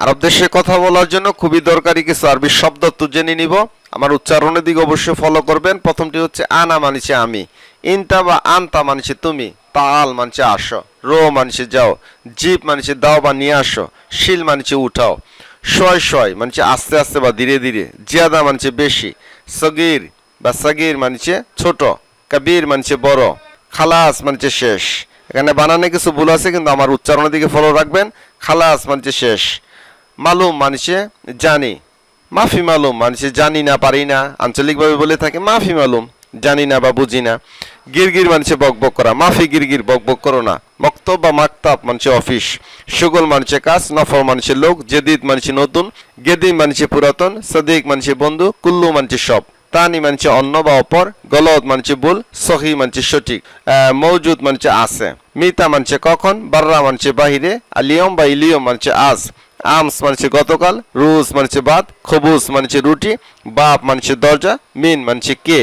আরব দেশে কথা বলার জন্য খুবই দরকারি কিছু আরবি শব্দ, তো জেনে নিব। আমার উচ্চারণের দিকে অবশ্যই ফলো করবেন। প্রথমটি হচ্ছে, আনা মানছে আমি। ইনতা বা আনতা মানছে তুমি। তাল মানছে আসো। রো মানছে যাও। জিপ মানছে দাও বা নিয়ে আসো। শিল মানছে উঠাও। শয় শয় মানছে আস্তে আস্তে বা ধীরে ধীরে। জিয়াদা মানছে বেশি। সগির বা সগির মানছে ছোট। কবির মানছে বড়। খালাস মানছে শেষ। এখানে বানানে কিছু ভুল আছে, কিন্তু আমার উচ্চারণের দিকে ফলো রাখবেন। খালাস মানছে শেষ। মালুম মানছে জানি। মাফি মালুম মানছে জানি না, পারি না। আঞ্চলিকভাবে বলে থাকে, মাফি মালুম, জানি না বা বুঝি না। গিরগির মানছে বক করা। মাফি গিরগির বক বক করো না। মক্তব বা মাকতাব মানছে অফিস। সুগল মানছে কাজ নফর মানছে লোক, জেদিদ মানছে নতুন, গেদিম মানছে পুরাতন, সদিক মানছে বন্ধু, কুল্লু মানছে সব। তানি মানছে অন্য বা অপর গলত মানছে ভুল, সহি মানছে সঠিক। মৌজুদ মানছে আছে। মিতা মানছে কখন, বাররা মানছে বাহিরে, আলিয়ম বা ইলিয়ম মানছে আজ। আমস মানছে গতকাল রুস মানছে বাদ খবুস মানছে রুটি, বাপ মানছে দরজা, মিন মানছে কে?